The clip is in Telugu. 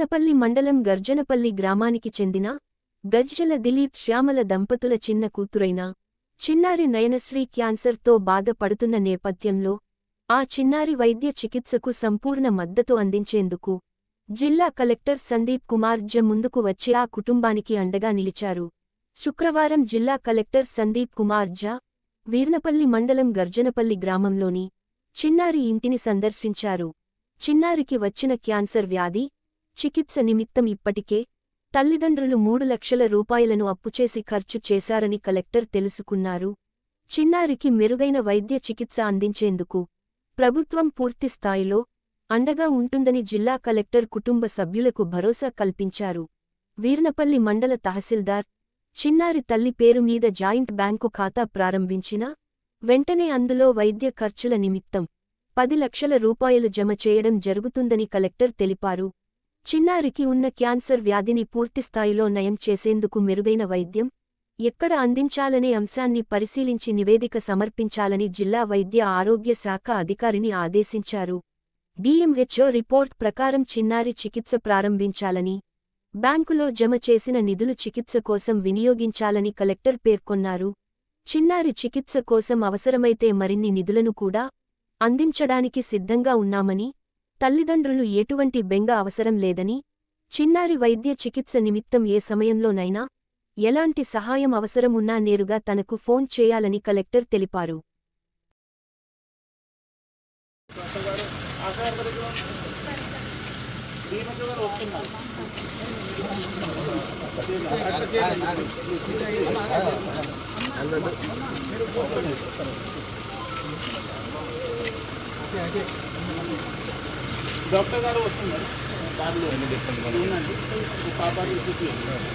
వీర్నపల్లి మండలం గర్జనపల్లి గ్రామానికి చెందిన గజ్జల దిలీప్ శ్యామల దంపతుల చిన్న కూతురైన చిన్నారి నయనశ్రీ క్యాన్సర్తో బాధపడుతున్న నేపథ్యంలో ఆ చిన్నారి వైద్య చికిత్సకు సంపూర్ణ మద్దతు అందించేందుకు జిల్లా కలెక్టర్ సందీప్ కుమార్ జ ముందుకు వచ్చి ఆ కుటుంబానికి అండగా నిలిచారు. శుక్రవారం జిల్లా కలెక్టర్ సందీప్ కుమార్ వీర్నపల్లి మండలం గర్జనపల్లి గ్రామంలోని చిన్నారి ఇంటిని సందర్శించారు. చిన్నారికి వచ్చిన క్యాన్సర్ వ్యాధి చికిత్స నిమిత్తం ఇప్పటికే తల్లిదండ్రులు మూడు లక్షల రూపాయలను అప్పుచేసి ఖర్చు చేశారని కలెక్టర్ తెలుసుకున్నారు. చిన్నారికి మెరుగైన వైద్య చికిత్స అందించేందుకు ప్రభుత్వం పూర్తిస్థాయిలో అండగా ఉంటుందని జిల్లా కలెక్టర్ కుటుంబ సభ్యులకు భరోసా కల్పించారు. వీర్నపల్లి మండల తహసీల్దార్ చిన్నారి తల్లి పేరు మీద జాయింట్ బ్యాంకు ఖాతా ప్రారంభించినా వెంటనే అందులో వైద్య ఖర్చుల నిమిత్తం పది లక్షల రూపాయలు జమ చేయడం జరుగుతుందని కలెక్టర్ తెలిపారు. చిన్నారికి ఉన్న క్యాన్సర్ వ్యాధిని పూర్తిస్థాయిలో నయం చేసేందుకు మెరుగైన వైద్యం ఎక్కడ అందించాలనే అంశాన్ని పరిశీలించి నివేదిక సమర్పించాలని జిల్లా వైద్య ఆరోగ్య శాఖ అధికారిని ఆదేశించారు. డిఎంహెచ్ఓ రిపోర్ట్ ప్రకారం చిన్నారి చికిత్స ప్రారంభించాలని బ్యాంకులో జమ చేసిన నిధులు చికిత్స కోసం వినియోగించాలని కలెక్టర్ పేర్కొన్నారు. చిన్నారి చికిత్స కోసం అవసరమైతే మరిన్ని నిధులను కూడా అందించడానికి సిద్ధంగా ఉన్నామని తల్లిదండ్రులు ఎటువంటి బెంగ అవసరం లేదని చిన్నారి వైద్య చికిత్స నిమిత్తం ఏ సమయంలోనైనా ఎలాంటి సహాయం అవసరం ఉన్నా నేరుగా తనకు ఫోన్ చేయాలని కలెక్టర్ తెలిపారు. డాక్టర్ గారు వస్తున్నారు. దారిలో పాపాకి చూపించండి